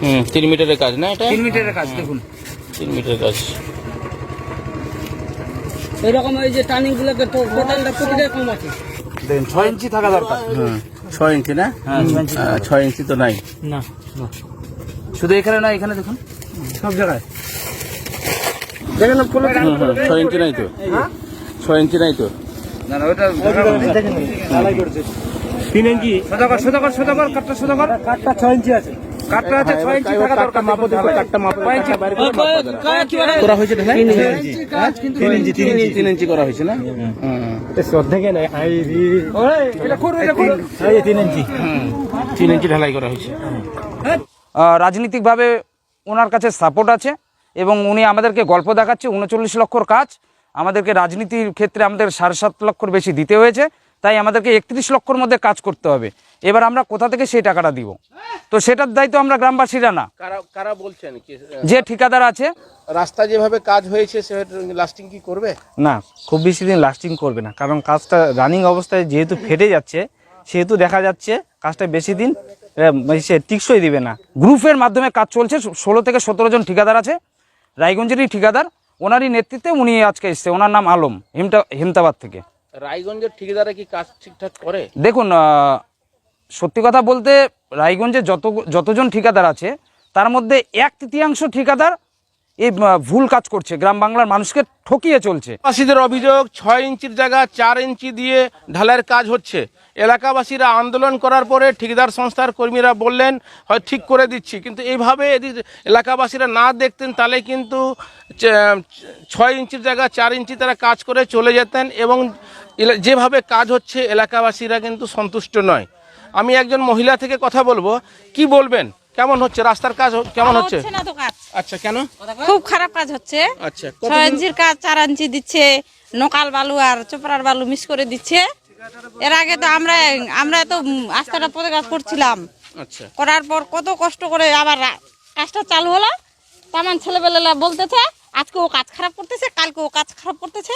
হুম তিন মিটারের কাজ না এটা? তিন মিটারের কাজ দেখুন। তিন মিটারের কাজ। এরকম এই যে টার্নিং গুলোকে টোটালটা প্রতিটা কম আছে। দেখুন ছয় ইঞ্চি থাকা দরকার। হুম ছয় ইঞ্চি না? হ্যাঁ ছয় ইঞ্চি তো নাই। না শুধু এখানে না এখানে দেখুন। সব জায়গায়। হুম, ছয় ইঞ্চি নাই তো? ছয় ইঞ্চি নাই তো? না না ওটা তিন ইঞ্চি। সোজা কর সোজা কর সোজা কর কাঠটা সোজা কর। কাঠটা ছয় ইঞ্চি আছে। কাঠটা আছে ছয় ইঞ্চি থাকা দরকার মাপো দেখো কাঠটা মাপো করা হয়েছে? ঢালাই? তিন ইঞ্চি। তিন ইঞ্চি তিন ইঞ্চি করা হয়েছে না? হুম। তিন ইঞ্চি। হুম, তিন ইঞ্চি ঢালাই করা হয়েছে। রাজনীতিকভাবে ওনার কাছে সাপোর্ট আছে এবং উনি আমাদেরকে গল্প দেখাচ্ছে উনচল্লিশ লক্ষর কাজ। আমাদেরকে রাজনীতির ক্ষেত্রে আমাদের সাড়ে সাত লক্ষর বেশি দিতে হয়েছে। তাই আমাদেরকে একত্রিশ লক্ষর মধ্যে কাজ করতে হবে। এবার আমরা কোথা থেকে সেই টাকাটা দিব? তো সেটার দায়িত্ব আমরা গ্রামবাসীরা না। কারা কারা বলছেন যে ঠিকাদার আছে। রাস্তা যেভাবে কাজ হয়েছে সেটা লাস্টিং কি করবে? না খুব বেশি দিন লাস্টিং করবে না কারণ কাজটা রানিং অবস্থায় যেহেতু ফেটে যাচ্ছে সেহেতু দেখা যাচ্ছে কাজটা বেশি দিন সে টিকসই দিবে না। গ্রুপের মাধ্যমে কাজ চলছে ষোলো থেকে সতেরো জন ঠিকাদার আছে। রায়গঞ্জেরই ঠিকাদার ওনারই নেতৃত্বে উনি আজকে এসছে ওনার নাম আলম হিমটা হিমতাবাদ থেকে। রায়গঞ্জের ঠিকাদারে কি কাজ ঠিকঠাক করে? দেখুন সত্যি কথা বলতে রায়গঞ্জে যত, যতজন ঠিকাদার আছে, তার মধ্যে এক তৃতীয়াংশ ঠিকাদার এই ভুল কাজ করছে। গ্রাম বাংলার মানুষকে ঠকিয়ে চলছে। এলাকাবাসীদের অভিযোগ, ছয় ইঞ্চির জায়গা, চার ইঞ্চি দিয়ে ঢালাইয়ের কাজ হচ্ছে। এলাকাবাসীরা আন্দোলন করার পরে ঠিকাদার সংস্থার কর্মীরা বললেন, হয়, ঠিক করে দিচ্ছি। কিন্তু এইভাবে যদি এলাকাবাসীরা না দেখতেন, তাহলে কিন্তু ছয় ইঞ্চির জায়গা, চার ইঞ্চি তারা কাজ করে চলে যেতেন এবং যেভাবে কাজ হচ্ছে, এলাকাবাসীরা কিন্তু সন্তুষ্ট নয়। আমি একজন মহিলা থেকে কথা বলব। কি বলবেন? কেমন হচ্ছে? রাস্তার কাজ কেমন হচ্ছে? না তো কাজ? আচ্ছা কেন? খুব খারাপ কাজ হচ্ছে। আচ্ছা ছয় ইঞ্চির কাজ চার ইঞ্চি দিচ্ছে নকাল বালু আর চোপড়ার বালু মিস করে দিচ্ছে। এর আগে তো আমরা আমরা তো আস্থাটা কাজ করছিলাম। আচ্ছা। করার পর কত কষ্ট করে আবার কাজটা চালু হলো। তেমন ছেলেবেলা বলতেছে আজকে ও কাজ খারাপ করতেছে কালকে ও কাজ খারাপ করতেছে।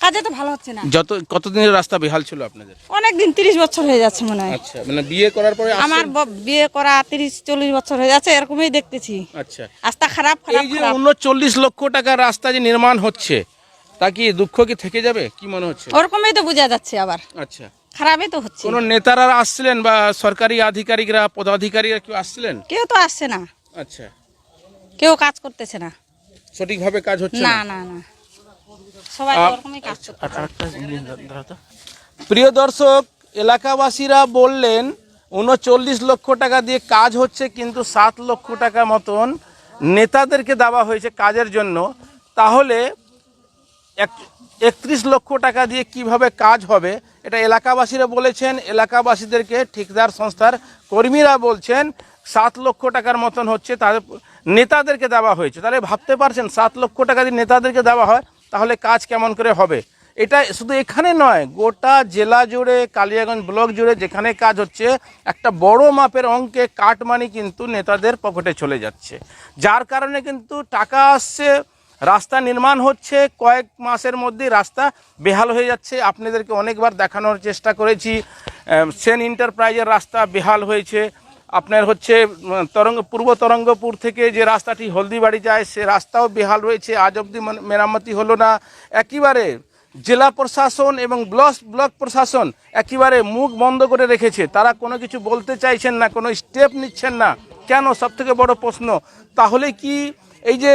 কাজে তো ভালো হচ্ছে না। যত কতদিনের রাস্তা বেহাল ছিল আপনাদের? অনেক দিন তিরিশ বছর হয়ে যাচ্ছে মনে হয়। আচ্ছা মানে বিয়ে করার পরে আমার ব- বিয়ে করা তিরিশ চল্লিশ বছর হয়ে যাচ্ছে এরকমই দেখতেছি। আচ্ছা। রাস্তা খারাপ খারাপ এই যে খারাপ। উনচল্লিশ লক্ষ টাকার রাস্তা যে নির্মাণ হচ্ছে তা কি দুঃখ কি থেকে যাবে? কি মনে হচ্ছে? ওরকমই তো বোঝা যাচ্ছে আবার। আচ্ছা। খারাপই তো হচ্ছে। কোন নেতারা আসছিলেন বা সরকারি আধিকারিকরা পদাধিকারীরা কেউ আসছিলেন? কেউ তো আসছে না। আচ্ছা। কেউ কাজ করতেছে না। সঠিকভাবে কাজ হচ্ছে না না? না না সবাই আ- ওরকমই কাজ করছে প্রিয় দর্শক এলাকাবাসীরা বললেন উনচল্লিশ লক্ষ টাকা দিয়ে কাজ হচ্ছে কিন্তু সাত লক্ষ টাকা মতন নেতাদেরকে দেওয়া হয়েছে কাজের জন্য। তাহলে এক একত্রিশ লক্ষ টাকা দিয়ে কীভাবে কাজ হবে এটা এলাকাবাসীরা বলেছেন। এলাকাবাসীদেরকে ঠিকদার সংস্থার কর্মীরা বলছেন সাত লক্ষ টাকার মতন হচ্ছে তাদের নেতাদেরকে দেওয়া হয়েছে। তাহলে ভাবতে পারছেন সাত লক্ষ টাকা দিয়ে নেতাদেরকে দেওয়া হয়? তাহলে কাজ কেমন করে হবে? এটা শুধু এখানে নয়, গোটা জেলা জুড়ে, কালিয়াগঞ্জ ব্লক জুড়ে যেখানে কাজ হচ্ছে, একটা বড় মাপের অঙ্কে কাটমানি কিন্তু নেতাদের পকেটে চলে যাচ্ছে। যার কারণে কিন্তু টাকা আসছে, রাস্তা নির্মাণ হচ্ছে, কয়েক মাসের মধ্যে রাস্তা বেহাল হয়ে যাচ্ছে। আপনাদেরকে অনেকবার দেখানোর চেষ্টা করেছি সেন এন্টারপ্রাইজের রাস্তা বেহাল হয়েছে। আপনার হচ্ছে তরঙ্গ, পূর্ব তরঙ্গপুর থেকে যে রাস্তাটি হলদিবাড়ি যায়, সে রাস্তাও বেহাল রয়েছে, আজ অবধি মেরামতি হলো না। একেবারে জেলা প্রশাসন এবং ব্লক ব্লক প্রশাসন একেবারে মুখ বন্ধ করে রেখেছে। তারা কোনো কিছু বলতে চাইছেন না, কোনো স্টেপ নিচ্ছেন না। কেন? সব থেকে বড় প্রশ্ন, তাহলে কি এই যে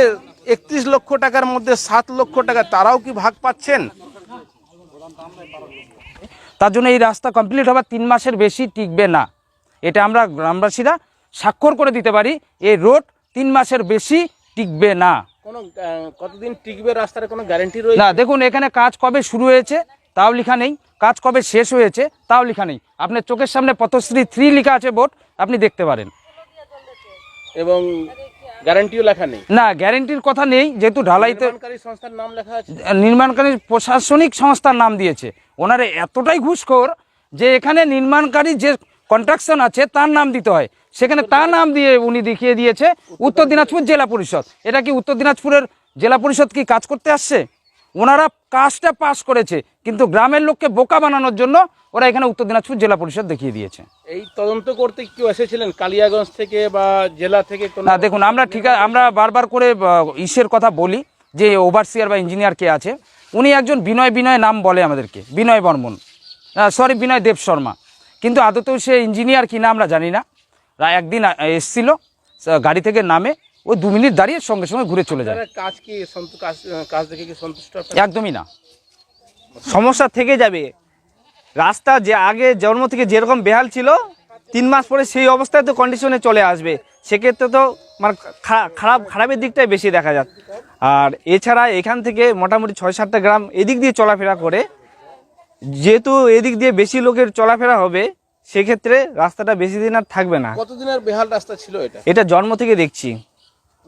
একত্রিশ লক্ষ টাকার মধ্যে সাত লক্ষ টাকা তারাও কি ভাগ পাচ্ছেন? তার জন্য এই রাস্তা কমপ্লিট হবার তিন মাসের বেশি টিকবে না। এটা আমরা গ্রামবাসীরা স্বাক্ষর করে দিতে পারি এই রোড তিন মাসের বেশি টিকবে না। কোনো কতদিন টিকবে রাস্তার কোনো গ্যারেন্টি রয়েছে? না দেখুন এখানে কাজ কবে শুরু হয়েছে তাও লেখা নেই। কাজ কবে শেষ হয়েছে তাও লেখা নেই। আপনার চোখের সামনে পথশ্রী থ্রি লেখা আছে বোর্ড আপনি দেখতে পারেন। এবং গ্যারান্টিও লেখা নেই? না গ্যারেন্টির কথা নেই যেহেতু ঢালাইতে সংস্থার নাম লেখা আছে? নির্মাণকারী প্রশাসনিক সংস্থার নাম দিয়েছে। ওনারা এতটাই ঘুষখোর যে এখানে নির্মাণকারী যে কন্ট্রাকশন আছে তার নাম দিতে হয়। সেখানে তার নাম দিয়ে উনি দেখিয়ে দিয়েছে উত্তর দিনাজপুর জেলা পরিষদ। এটা কি উত্তর দিনাজপুরের জেলা পরিষদ কি কাজ করতে আসছে? ওনারা কাজটা পাস করেছে কিন্তু গ্রামের লোককে বোকা বানানোর জন্য ওরা এখানে উত্তর দিনাজপুর জেলা পরিষদ দেখিয়ে দিয়েছে। এই তদন্ত করতে কেউ এসেছিলেন? কালিয়াগঞ্জ থেকে বা জেলা থেকে না দেখুন আমরা ঠিক আমরা বারবার করে ইসের কথা বলি যে ওভারসিয়ার বা ইঞ্জিনিয়ার কে আছে। উনি একজন বিনয় বিনয় নাম বলে আমাদেরকে বিনয় বর্মন। সরি বিনয় দেব শর্মা। কিন্তু আদতেও সে ইঞ্জিনিয়ার কি না আমরা জানি না। একদিন এসছিল গাড়ি থেকে নামে ওই দু মিনিট দাঁড়িয়ে সঙ্গে সঙ্গে ঘুরে চলে যায়। কাজ কি কাজ দেখে কি সন্তুষ্ট একদমই না। সমস্যা থেকে যাবে। রাস্তা যে আগে জন্ম থেকে যেরকম বেহাল ছিল তিন মাস পরে সেই অবস্থায় তো কন্ডিশনে চলে আসবে। সেক্ষেত্রে তো মানে খারাপ খারাপের দিকটাই বেশি দেখা যায় আর এছাড়া এখান থেকে মোটামুটি ছয় সাতটা গ্রাম এদিক দিয়ে চলাফেরা করে যেহেতু এদিক দিয়ে বেশি লোকের চলাফেরা হবে সেক্ষেত্রে রাস্তাটা বেশি দিন আর থাকবে না। কতদিনের বেহাল রাস্তা ছিল এটা? এটা জন্ম থেকে দেখছি।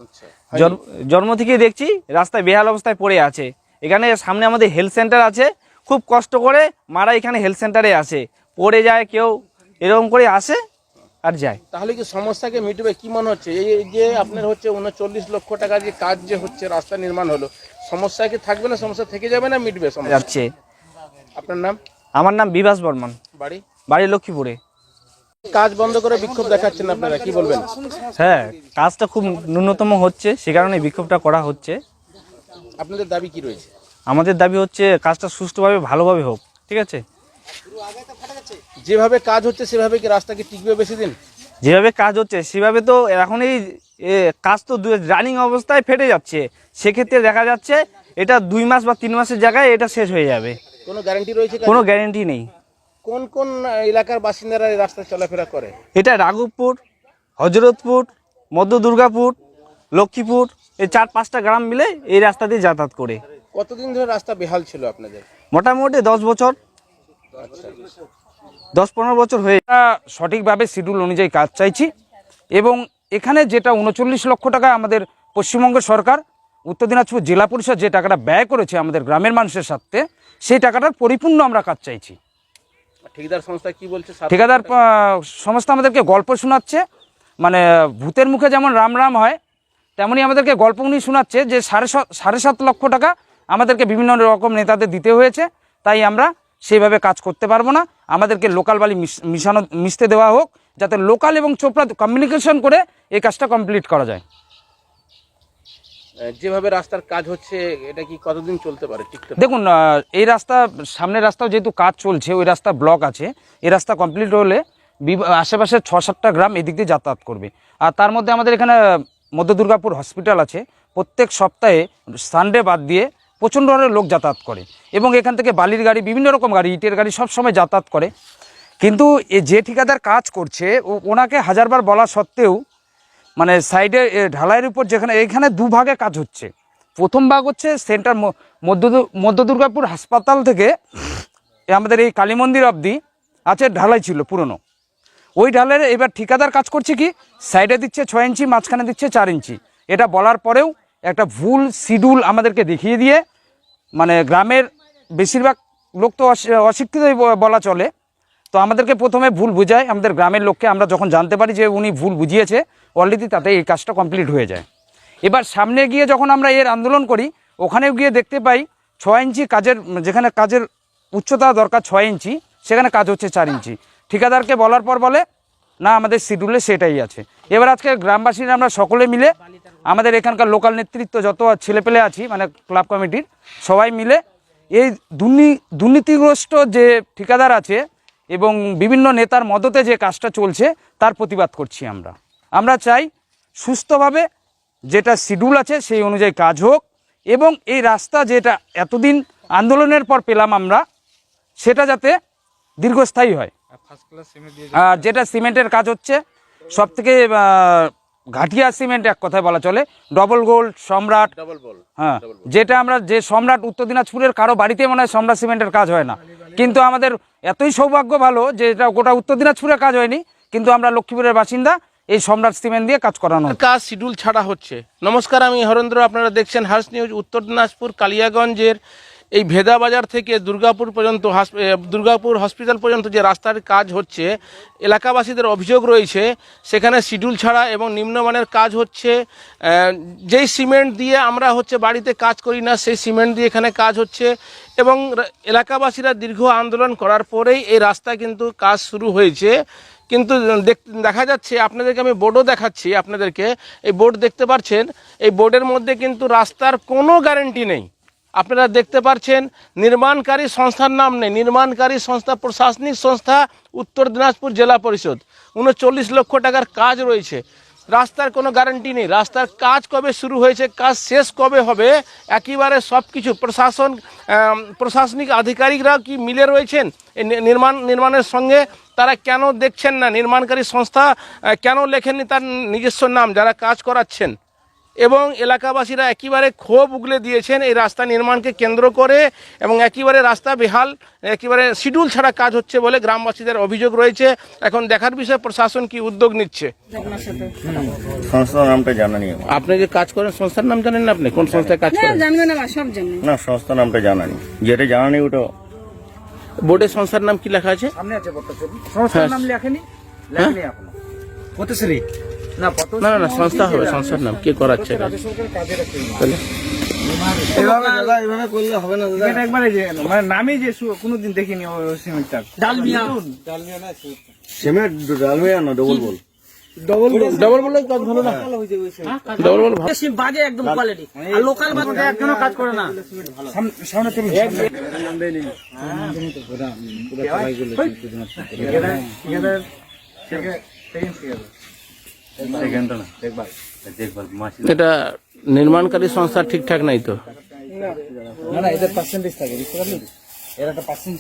আচ্ছা। জন্ম- থেকে দেখছি রাস্তায় বেহাল অবস্থায় পড়ে আছে। এখানে সামনে আমাদের হেলথ সেন্টার আছে। খুব কষ্ট করে মারা এখানে হেলথ সেন্টারে আসে পড়ে যায় কেউ এরকম করে আসে আর যায়। তাহলে কি সমস্যাকে মিটবে? কি মনে হচ্ছে? এই এই যে আপনার হচ্ছে উনচল্লিশ লক্ষ টাকা যে কাজ যে হচ্ছে রাস্তা নির্মাণ হলো সমস্যা কি থাকবে না? সমস্যা থেকে যাবে না মিটবে সমস্যা? যাচ্ছে। আপনার নাম? আমার নাম বিভাস বর্মন। বাড়ি? বাড়ি লক্ষ্মীপুরে। কাজ বন্ধ করে বিক্ষোভ দেখাচ্ছেন আপনারা কি বলবেন? হ্যাঁ কাজটা খুব ন্যূনতম হচ্ছে সে কারণে বিক্ষোভটা করা হচ্ছে। আপনাদের দাবি কি রয়েছে? আমাদের দাবি হচ্ছে কাজটা সুষ্ঠুভাবে ভালোভাবে হোক ঠিক আছে? যেভাবে কাজ হচ্ছে সেভাবে কি রাস্তা কি টিকবে বেশি দিন? যেভাবে কাজ হচ্ছে সেভাবে তো এখন এই কাজ তো রানিং অবস্থায় ফেটে যাচ্ছে। সেক্ষেত্রে দেখা যাচ্ছে এটা দুই মাস বা তিন মাসের জায়গায় এটা শেষ হয়ে যাবে। কোনো গ্যারান্টি রয়েছে কোনো গ্যারেন্টি নেই। কোন কোন এলাকার বাসিন্দারা এই রাস্তায় চলাফেরা করে? এটা রাঘবপুর হজরতপুর মধ্য দুর্গাপুর লক্ষ্মীপুর এই চার পাঁচটা গ্রাম মিলে এই রাস্তা দিয়ে যাতায়াত করে। কতদিন ধরে রাস্তা বেহাল ছিল আপনাদের? মোটামুটি দশ বছর। দশ পনেরো বছর হয়ে সঠিকভাবে শিডিউল অনুযায়ী কাজ চাইছি এবং এখানে যেটা উনচল্লিশ লক্ষ টাকা আমাদের পশ্চিমবঙ্গ সরকার উত্তর দিনাজপুর জেলা পরিষদ যে টাকাটা ব্যয় করেছে আমাদের গ্রামের মানুষের সাথে সেই টাকাটার পরিপূর্ণ আমরা কাজ চাইছি। ঠিকাদার সংস্থা কি বলছে? ঠিকাদার সংস্থা আমাদেরকে গল্প শোনাচ্ছে মানে ভূতের মুখে যেমন রাম রাম হয় তেমনি আমাদেরকে গল্প উনি শোনাচ্ছে যে সাড়ে সাড়ে সাত লক্ষ টাকা আমাদেরকে বিভিন্ন রকম নেতাদের দিতে হয়েছে তাই আমরা সেইভাবে কাজ করতে পারব না। আমাদেরকে লোকাল বালি মিশানো মিশতে দেওয়া হোক যাতে লোকাল এবং চোপড়া কমিউনিকেশন করে এই কাজটা কমপ্লিট করা যায়। যেভাবে রাস্তার কাজ হচ্ছে, এটা কি কতদিন চলতে পারে দেখুন এই রাস্তা, সামনের রাস্তাও যেহেতু কাজ চলছে, ওই রাস্তা ব্লক আছে। এই রাস্তা কমপ্লিট হলে আশেপাশের ছ সাতটা গ্রাম এদিক দিয়ে যাতায়াত করবে। আর তার মধ্যে আমাদের এখানে মধ্য দুর্গাপুর হসপিটাল আছে। প্রত্যেক সপ্তাহে সানডে বাদ দিয়ে প্রচণ্ড হারে লোক যাতায়াত করে। এবং এখান থেকে বালির গাড়ি, বিভিন্ন রকম গাড়ি, ইটের গাড়ি সব সময় যাতায়াত করে। কিন্তু এ যে ঠিকাদার কাজ করছে ওনাকে হাজারবার বলা সত্ত্বেও মানে সাইডে ঢালাইয়ের উপর যেখানে এখানে দুভাগে কাজ হচ্ছে। প্রথম ভাগ হচ্ছে সেন্টার মধ্য মধ্য দুর্গাপুর হাসপাতাল থেকে আমাদের এই কালী মন্দির অবধি আছে ঢালাই ছিল, পুরনো। ওই ঢালের এবার ঠিকাদার কাজ করছে কি? সাইডে দিচ্ছে ছয় ইঞ্চি, মাঝখানে দিচ্ছে চার ইঞ্চি। এটা বলার পরেও একটা ভুল শিডিউল আমাদেরকে দেখিয়ে দিয়ে মানে গ্রামের বেশিরভাগ লোক তো অশিক্ষিতই বলা চলে। তো আমাদেরকে প্রথমে ভুল বুঝায়, আমাদের গ্রামের লোককে আমরা যখন জানতে পারি যে উনি ভুল বুঝিয়েছে অলরেডি তাতে এই কাজটা কমপ্লিট হয়ে যায়। এবার সামনে গিয়ে যখন আমরা এর আন্দোলন করি, ওখানেও গিয়ে দেখতে পাই ছয় ইঞ্চি কাজের, যেখানে কাজের উচ্চতা দরকার ছয় ইঞ্চি, সেখানে কাজ হচ্ছে চার ইঞ্চি। ঠিকাদারকে বলার পর বলে, না, আমাদের শিডিউলে সেটাই আছে। এবার আজকে গ্রামবাসীরা আমরা সকলে মিলে, আমাদের এখানকার লোকাল নেতৃত্ব যত ছেলেপেলে আছি মানে ক্লাব কমিটির সবাই মিলে এই দুর্নী, দুর্নীতিগ্রস্ত যে ঠিকাদার আছে এবং বিভিন্ন নেতার মদতে যে কাজটা চলছে তার প্রতিবাদ করছি আমরা। আমরা চাই সুস্থভাবে যেটা শিডিউল আছে সেই অনুযায়ী কাজ হোক এবং এই রাস্তা যেটা এতদিন আন্দোলনের পর পেলাম আমরা সেটা যাতে দীর্ঘস্থায়ী হয়। আর যেটা সিমেন্টের কাজ হচ্ছে সব থেকে ঘাটিয়া সিমেন্ট এক কথায় বলা চলে। ডবল গোল্ড সম্রাট। হ্যাঁ যেটা আমরা যে সম্রাট উত্তর দিনাজপুরের কারও বাড়িতে মনে হয় সম্রাট সিমেন্টের কাজ হয় না। কিন্তু আমাদের এতই সৌভাগ্য ভালো যে এটা গোটা উত্তর দিনাজপুরের কাজ হয়নি। কিন্তু আমরা লক্ষ্মীপুরের বাসিন্দা এই সম্রাট সিমেন্ট দিয়ে কাজ করানো। কাজ শিডিউল ছাড়া হচ্ছে। নমস্কার আমি হরেন্দ্র। আপনারা দেখছেন হার্স নিউজ উত্তর দিনাজপুর কালিয়াগঞ্জের এই ভেদা বাজার থেকে দুর্গাপুর পর্যন্ত দুর্গাপুর হসপিটাল পর্যন্ত যে রাস্তার কাজ হচ্ছে, এলাকাবাসীদের অভিযোগ রয়েছে, সেখানে শিডিউল ছাড়া এবং নিম্নমানের কাজ হচ্ছে যেই সিমেন্ট দিয়ে আমরা হচ্ছে বাড়িতে কাজ করি না, সেই সিমেন্ট দিয়ে এখানে কাজ হচ্ছে এবং এলাকাবাসীরা দীর্ঘ আন্দোলন করার পরেই এই রাস্তা কিন্তু কাজ শুরু হয়েছে। কিন্তু দেখা যাচ্ছে, আপনাদেরকে আমি বোর্ডও দেখাচ্ছি, আপনাদেরকে, এই বোর্ড দেখতে পাচ্ছেন এই বোর্ডের মধ্যে কিন্তু রাস্তার কোনো গ্যারেন্টি নেই। আপনারা দেখতে পাচ্ছেন নির্মাণকারী সংস্থার নাম নেই। নির্মাণকারী সংস্থা, প্রশাসনিক সংস্থা, উত্তর দিনাজপুর জেলা পরিষদ। উনচল্লিশ লক্ষ টাকার কাজ রয়েছে। রাস্তার কোনো গ্যারান্টি নেই। রাস্তার কাজ কবে শুরু হয়েছে, কাজ শেষ কবে হবে, একেবারে সব কিছু প্রশাসন প্রশাসনিক আধিকারিকরা কি মিলে রয়েছেন নির্মাণ, নির্মাণের সঙ্গে? তারা কেন দেখছেন না? নির্মাণকারী সংস্থা কেন লেখেননি তার নিজস্ব নাম, যারা কাজ করাচ্ছেন? এবং এলাকাবাসীরা একেবারে ক্ষোভ উগলে দিয়েছেন এই রাস্তা নির্মাণকে কেন্দ্র করে এবং একেবারে রাস্তা বেহাল একেবারে শিডিউল ছাড়া কাজ হচ্ছে বলে গ্রামবাসীদের অভিযোগ রয়েছে। এখন দেখার বিষয়ে প্রশাসন কি উদ্যোগ নিচ্ছে? সংস্থার নামটা জানা নেই। আপনি যে কাজ করেন? সংস্থার নাম জানেন না আপনি? কোন সংস্থায় কাজ করেন? না সংস্থার নামটা জানা নেই। যেটা জানা নেই ওটা বোর্ডের সংস্থার নাম কি লেখা আছে? সামনে আছে সংস্থার নাম লেখেনি? লেখেনি এখনও। পথশ্রী না পথ না না না সংস্থা হবে সংস্থার নাম কে করাচ্ছে ইয়ে। তাহলে? এভাবে দাদা এভাবে করলে হবে না দাদা একবারে যে মানে নামই যে কোনোদিন দেখিনি ওই সিমেন্টটা ডালমিয়া সিমেন্ট ডালমিয়া না ডবল বল ডবল বলে কাজ ভালো না ডবল বলে ভালো বাজে একদম কোয়ালিটি আর লোকাল কাজ করে না সামনে চলুন এটা নির্মাণকারী সংস্থা ঠিকঠাক নাই তো? না না এদের পার্সেন্টেজ থাকে বুঝতে পারলি? এর একটা পার্সেন্ট